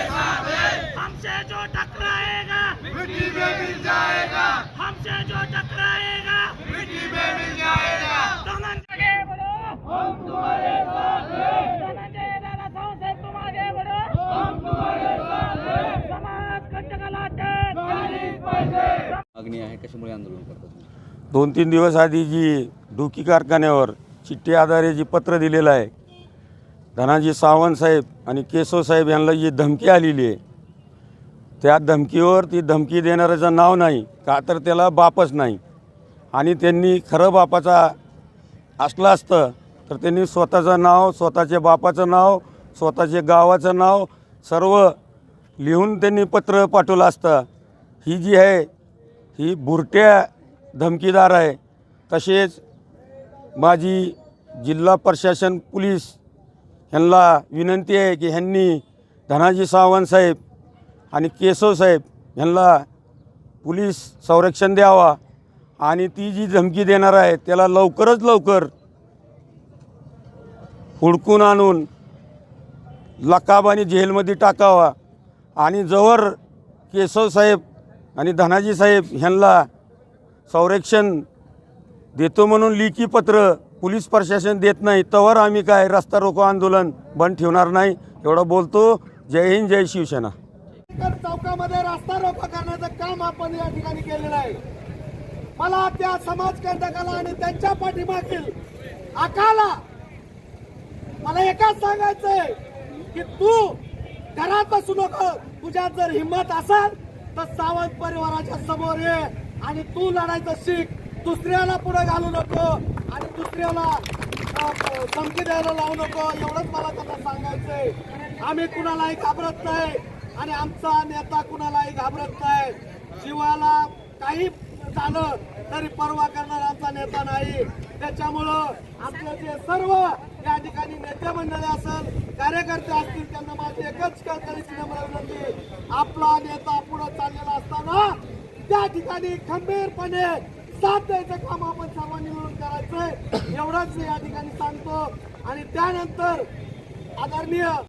हमसे जो टकराएगा मिट्टी में मिल जाएगा। हमसे जो टकराएगा मिट्टी में मिल जाएगा धनंजय बोलो हम तुम्हारे साथ हैं धनंजय दादा साहब तुम आगे बढ़ो हम तुम्हारे साथ हैं समाज कंटकाला मागणी आहे कशामुळे आंदोलन करतात दोन तीन दिवस आधी जी डुकी कारखान्यावर चिठ्ठी आधारे जी पत्र दिलेलं आहे धनाजी सावंत साहेब आणि केशव साहेब यांना जी धमकी आलेली आहे त्या धमकीवर ती धमकी देणाऱ्याचं नाव नाही का तर त्याला बापच नाही. आणि त्यांनी खरं बापाचा असलं असतं तर त्यांनी स्वतःचं नाव स्वतःच्या बापाचं नाव स्वतःच्या गावाचं नाव सर्व लिहून त्यांनी पत्र पाठवलं असतं. ही जी आहे ही बुरट्या धमकीदार आहे. तसेच माझी जिल्हा प्रशासन पोलीस ह्यांना विनंती आहे की ह्यांनी धनाजी सावंत साहेब आणि केशव साहेब ह्यांना पोलीस संरक्षण द्यावा आणि ती जी धमकी देणार आहे त्याला लवकरच लवकर हुडकून आणून लकाब आणि जेलमध्ये टाकावा. आणि जवळ केशव साहेब आणि धनाजी साहेब ह्यांना संरक्षण देतो म्हणून लिखी पत्र पोलीस प्रशासन देत नाही. तवर आम्ही काय रस्ता रोको आंदोलन बंद ठेवणार नाही एवढं बोलतो. जय हिंद जय शिवसेना. चौकामध्ये रस्ता रोको करण्याचं काम आपण या ठिकाणी केलेलं आहे. मला त्या समाजकंटकाला आणि त्यांच्या पाठीमागील आकाला मला एकच सांगायचंय की तू घरात बसू नको. तुझ्यात जर हिंमत असेल तर सावंत परिवाराच्या समोर ये आणि तू लढायचं शिक. दुसऱ्याला पुढे घालू नको आणि दुसऱ्याला धमकी द्यायला लावू नको. एवढंच मला त्यांना सांगायचंय. आम्ही कुणालाही घाबरत नाही आणि आमचा नेता कुणालाही घाबरत नाही. जीवाला काही झालं तरी पर्वा करणारा आमचा नेता नाही. त्याच्यामुळं आपलं जे सर्व या ठिकाणी नेते मंडळी असेल कार्यकर्ते असतील त्यांना माझी एकच कळकळीची नम्र विनंती आपला नेता पुढे चाललेला असताना त्या ठिकाणी खंबीरपणे साथ द्यायचं काम आपण सर्वांनी मिळून करायचंय. एवढंच या ठिकाणी सांगतो. आणि त्यानंतर आदरणीय